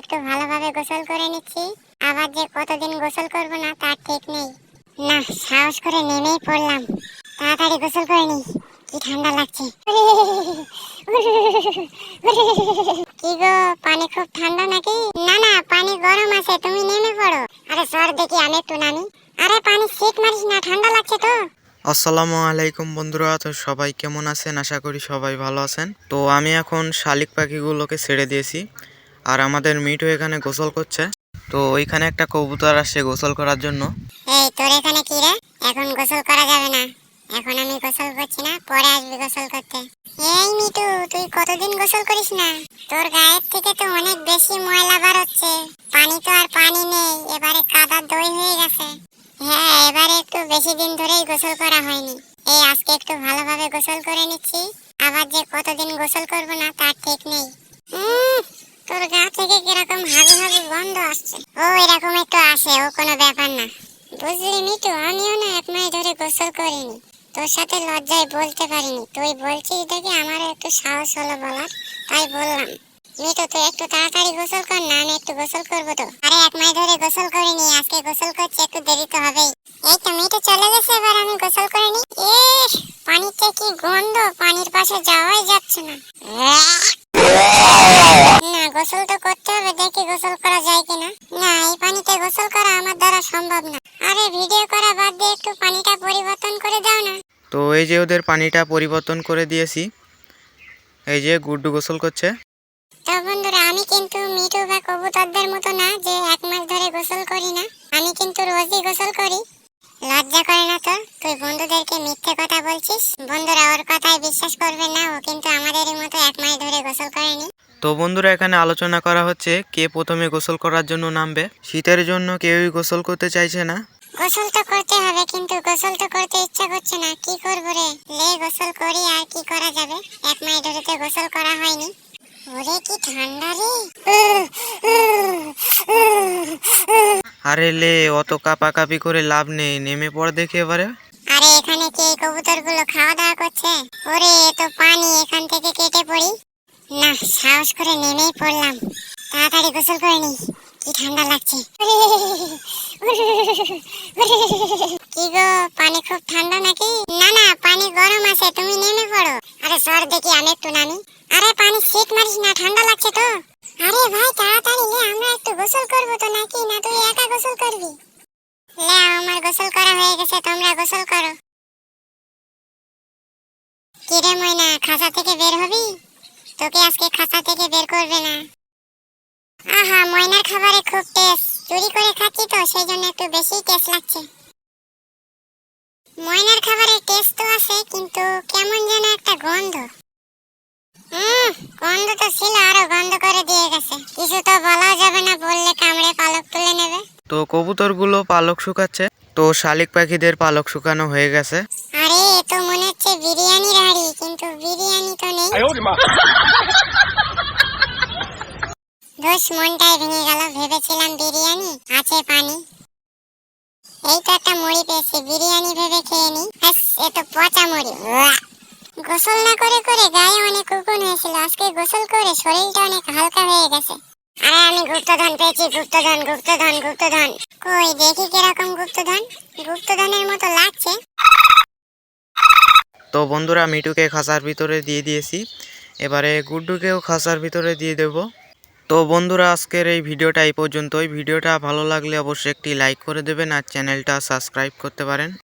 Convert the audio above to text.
একটু ভালোভাবে গোসল করে নিচ্ছি। আবার যে কতদিন গোসল করব না, তার ঠিক নেই। না, সাহস করে নেমেই পড়লাম। তাড়াতাড়ি গোসল করে নি কি ঠান্ডা লাগছে। কি গো, পানি খুব ঠান্ডা নাকি? না না, পানি গরম আছে, তুমি নেমে পড়ো। আরে সর দেখি, আমি একটু নামি আরে পানি শীত মারিস না, ঠান্ডা লাগছে তো। আসসালামু আলাইকুম বন্ধুরা, তো সবাই কেমন আছেন? আশা করি সবাই ভালো আছেন। তো আমি এখন শালিক পাখিগুলোকে ছেড়ে দিয়েছি। আর আমাদের মিটু এখানে গোসল করছে। তো ওইখানে একটা কবুতর আসছে গোসল করার জন্য। এই, তোর এখানে কি রে? এখন গোসল করা যাবে না। এখন আমি গোসল করছি না, পরে আসবি গোসল করতে। এই মিটু তুই কতদিন গোসল করিস না? তোর গায়ের থেকে তো অনেক বেশি ময়লা বার হচ্ছে। পানি তো আর পানি নেই, এবারে কাদা দই হয়ে গেছে। হ্যাঁ এবারে একটু বেশি দিন ধরেই গোসল করা হয়নি। এই, আজকে একটু ভালোভাবে গোসল করে নিচ্ছি। আবার যে কতদিন গোসল করব না, তার ঠিক নেই। তোর গা থেকে কীরকম হাগু হাগু গন্ধ আসছে। ও এরকম একটু আসে, ও কোনো ব্যাপার না। বুঝলি মিটু আমিও না এক মাস ধরে গোসল করিনি। তোর সাথে লজ্জায় বলতে পারিনি। তুই বলছিস দেখে আমারও একটু সাহস হলো বলার, তাই বললাম। মিটু তুই একটু তাড়াতাড়ি গোসল কর, না আমি একটু গোসল করব তো। আরে এক মাস ধরে গোসল করিনি, আজকে গোসল করছি, একটু দেরি তো হবেই। এই তো মিটু চলে গেছে, এবার আমি গোসল করে নি। এ পানিতে কি গন্ধ, পানির পাশে যাওয়াই যাচ্ছে না গোসল তো করতে হবে দেখি গোসল করা যায় কিনা না এই পানিতে গোসল করা আমার দ্বারা সম্ভব না। আরে ভিডিও করা বাদ দিয়ে একটু পানিটা পরিবর্তন করে দাও না। তো এই যে ওদের পানিটা পরিবর্তন করে দিয়েছি এই যে গুড্ডু গোসল করছে। তো বন্ধুরা আমি কিন্তু মিঠু বা কবুতরদের মতো না যে এক মাস ধরে গোসল করি না। আমি কিন্তু রোজই গোসল করি। লজ্জা করে না তো তুই বন্ধুদেরকে মিথ্যে কথা বলছিস? বন্ধুরা ওর কথায় বিশ্বাস করবে না ও কিন্তু আমাদেরই মতো এক মাস ধরে গোসল করেনি। তো বন্ধুরা এখানে আলোচনা করা হচ্ছে কে প্রথমে গোসল করার জন্য নামবে। শীতের জন্য কেউই গোসল করতে চাইছে না। গোসল তো করতে হবে কিন্তু গোসল তো করতে ইচ্ছা করছে না। কি করব রে? লে গোসল করি আর কি করা যাবে? এক মাস ধরে তো গোসল করা হয়নি। ওরে কি ঠান্ডা রে! আরে লে অত কাপাকাপি করে লাভ নেই। নেমে পড় দেখে এবারে। আরে এখানে কি কবুতরগুলো খাওয়া দাওয়া করছে? ওরে এ তো পানি এখান থেকে কেটে পড়ি। না, সাহস করে নেমেই পড়লাম। তাড়াতাড়ি গোসল করে নি কি ঠান্ডা লাগছে। কি গো, পানি খুব ঠান্ডা নাকি? না না, পানি গরম আছে, তুমি নেমে পড়ো। আরে সর দেখি, আমি একটু নামি। আরে, পানি শীত মারিস না, ঠান্ডা লাগছে তো। আরে ভাই, তাড়াতাড়ি লে আমরা একটু গোসল করব তো নাকি? না, তুই একা গোসল করবি? লে, আমার গোসল করা হয়ে গেছে, তোমরা গোসল করো। কিরে ময়না, খাঁচা থেকে বের হবি? তোকে আজকে খাঁচা থেকে বের করবে না। আহা ময়নার খাবারে খুব টেস্ট চুরি করে খাচ্ছি তো সেই জন্য একটু বেশি টেস্ট লাগছে। ময়নার খাবারের টেস্ট তো আছে কিন্তু কেমন যেন একটা গন্ধ। হুম গন্ধ তো ছিল আরও গন্ধ করে দিয়ে গেছে। কিছু তো বলা যাবে না বললে কামড়ে পালক তুলে নেবে। তো কবুতরগুলো পালক শুকাচ্ছে তো শালিক পাখিদের পালক শুকানো হয়ে গেছে। আরে এ তো মনে হচ্ছে কিন্তু বিরিয়ানি তো নেই দোষ মনটাই ভেঙে গেল, ভেবেছিলাম বিরিয়ানি, আছে পানি। এই তো একটা মুড়ি পেয়েছি, বিরিয়ানি ভেবে খেয়ে নি। এ তো পচা মুড়ি। গোসল না করে করে গায়ে অনেক উকুন হয়েছিল, আজকে গোসল করে শরীরটা অনেক হালকা হয়ে গেছে। আরে, আমি গুপ্তধন পেয়েছি, গুপ্তধন গুপ্তধন গুপ্তধন। কই, দেখি কীরকম গুপ্তধন? গুপ্তধনের মতো লাগছে। তো বন্ধুরা মিটুকে খাঁচার ভিতরে দিয়ে দিয়েছি। এবারে গুড্ডুকেও খাঁচার ভিতরে দিয়ে দেব। তো বন্ধুরা, আজকের এই ভিডিওটা এই পর্যন্তই। ভিডিওটা ভালো লাগলে অবশ্যই একটি লাইক করে দেবেন আর চ্যানেলটা সাবস্ক্রাইব করতে পারেন।